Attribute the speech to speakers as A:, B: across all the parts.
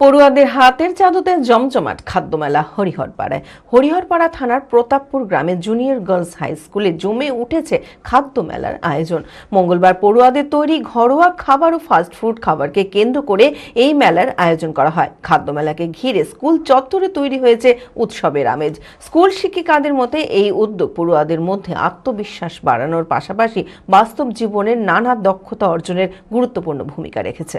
A: পড়ুয়াদের হাতের জাদুতে জমজমাট খাদ্যমেলা হরিহরপাড়ায়। হরিহরপাড়া থানার প্রতাপপুর গ্রামে জুনিয়র গার্লস হাই স্কুলে জমে উঠেছে খাদ্য মেলার আয়োজন। মঙ্গলবার পড়ুয়াদের তৈরি ঘরোয়া খাবার ও ফাস্টফুড খাবারকে কেন্দ্র করে এই মেলার আয়োজন করা হয়। খাদ্য মেলাকে ঘিরে স্কুল চত্বরে তৈরি হয়েছে উৎসবের আমেজ। স্কুল শিক্ষিকাদের মতে, এই উদ্যোগ পড়ুয়াদের মধ্যে আত্মবিশ্বাস বাড়ানোর পাশাপাশি বাস্তব জীবনের নানা দক্ষতা অর্জনের গুরুত্বপূর্ণ ভূমিকা রেখেছে।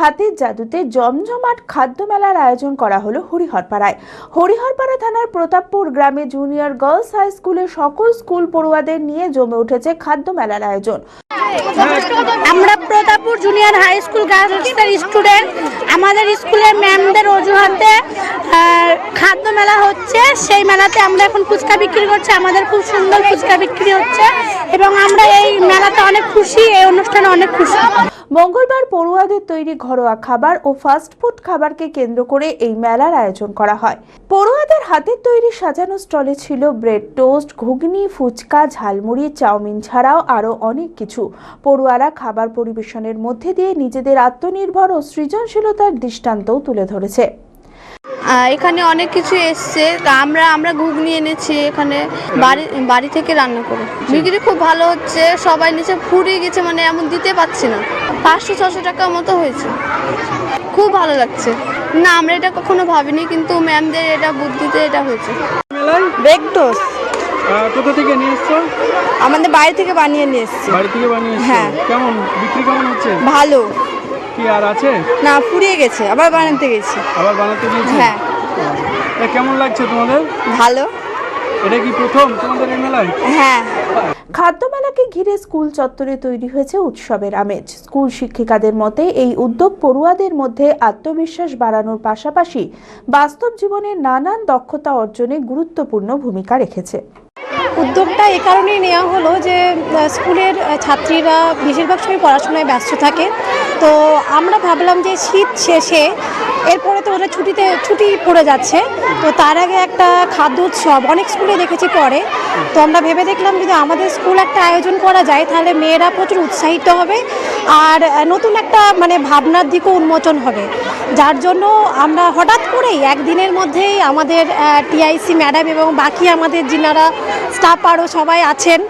B: হাতের জাদুতে জমজমাট খাদ্য মেলার আয়োজন করা হলো হরিহরপাড়ায়। হরিহরপাড়া থানার প্রতাপপুর গ্রামে জুনিয়র গার্লস হাই স্কুলের সকল স্কুল পড়ুয়াদের নিয়ে জমে উঠেছে খাদ্য মেলার আয়োজন।
C: আমরা প্রতাপপুর জুনিয়র হাই স্কুল গার্লসের স্টুডেন্ট। আমাদের স্কুলের ম্যামদের অজুহাতে খাদ্য মেলা হচ্ছে। সেই মেলাতে আমরা এখন ফুচকা বিক্রি করছি। আমাদের খুব সুন্দর ফুচকা বিক্রি হচ্ছে এবং আমরা এই মেলাতে অনেক খুশি, এই অনুষ্ঠানে অনেক খুশি।
B: মঙ্গলবার পড়ুয়াদের তৈরি ঘরোয়া খাবার ও ফাস্টফুড খাবারকে কেন্দ্র করে এই মেলার আয়োজন করা হয়। পড়ুয়াদের হাতের তৈরি সাজানো স্টলে ছিল bread toast ghugni fuchka jhalmuri chowmein ছাড়াও আরও অনেক কিছু। পড়ুয়ারা খাবার পরিবেশনের মধ্যে দিয়ে নিজেদের আত্মনির্ভর ও সৃজনশীলতার দৃষ্টান্তও তুলে ধরেছে।
D: এখানে অনেক কিছু এসছে। তা আমরা আমরা ঘুগনি এনেছি এখানে বাড়ি বাড়ি থেকে রান্না করে। বিক্রি খুব ভালো হচ্ছে। সবাই নিচে ফুরিয়ে গেছে মানে এমন দিতে পারছি না। পাঁচশো ছশো টাকা মতো হয়েছে। খুব ভালো লাগছে। না আমরা এটা কখনো ভাবিনি কিন্তু ম্যামদের এটা বুদ্ধিতে এটা হয়েছে।
E: আহ, কোথা থেকে নিয়ে এসছো?
F: আমাদের বাড়ি থেকে বানিয়ে নিয়ে এসেছি।
E: বাড়ি থেকে বানিয়ে এসছো?
F: হ্যাঁ।
E: কেমন? বিক্রি কেমন হচ্ছে?
F: ভালো।
E: কি আর আছে?
F: না ফুরিয়ে গেছে। আবার বানাতে গেছি।
E: আবার বানাতে দিয়েছে
F: হ্যাঁ।
E: তা কেমন লাগছে তোমাদের?
F: ভালো।
E: এটা কি প্রথম তোমাদের এই মেলায়?
F: হ্যাঁ।
B: খাদ্য মেলাকে ঘিরে স্কুল চত্বরে তৈরি হয়েছে উৎসবের আমেজ। স্কুল শিক্ষিকাদের মতে এই উদ্যোগ পড়ুয়াদের মধ্যে আত্মবিশ্বাস বাড়ানোর পাশাপাশি বাস্তব জীবনের নানান দক্ষতা অর্জনে গুরুত্বপূর্ণ ভূমিকা রেখেছে।
C: উদ্যোগটা এ কারণেই নেওয়া হলো যে স্কুলের ছাত্রীরা বেশিরভাগ সময় পড়াশোনায় ব্যস্ত থাকে। তো আমরা ভাবলাম যে শীত শেষে এরপরে তো ওরা ছুটিতে, ছুটি পড়ে যাচ্ছে। তো তার আগে একটা খাদ্য উৎসব, অনেক স্কুলে দেখেছি করে তো আমরা ভেবে দেখলাম যদি আমাদের স্কুল একটা আয়োজন করা যায়, তাহলে মেয়েরা প্রচুর উৎসাহিত হবে। আর নতুন একটা মানে ভাবনার দিকও উন্মোচন হবে। যার জন্য আমরা হঠাৎ করেই একদিনের মধ্যেই আমাদের টিআইসি ম্যাডাম এবং বাকি আমাদের যিনারা স্টাফ আরও সবাই আছেন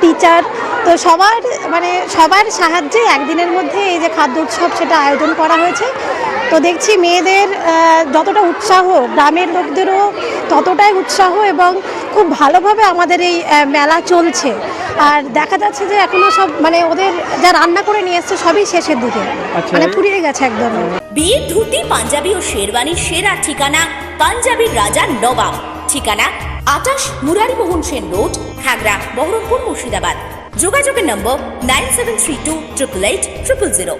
C: টিচার তো সবার মানে সবার সাহায্যে একদিনের মধ্যে এই যে খাদ্য উৎসব সেটা আয়োজন করা হয়েছে। তো দেখছি মেয়েদের যতটা উৎসাহ, গ্রামের লোকদেরও ততটাই উৎসাহ এবং খুব ভালোভাবে আমাদের এই আহ, মেলা চলছে। আর দেখা যাচ্ছে যে এখনও সব মানে ওদের যা রান্না করে নিয়ে এসছে সবই শেষের দিকে।
E: আচ্ছা।
C: মানে ফুরিয়ে গেছে একদম।
G: বিয়ের ধুতি পাঞ্জাবি ও শেরওয়ানির সেরা ঠিকানা পাঞ্জাবির রাজা নবাব। ঠিকানা আটাশ মুরারি মোহন সেন রোড খাগড়া বহরমপুর মুর্শিদাবাদ। যোগাযোগের number nine seven three two triple eight triple zero.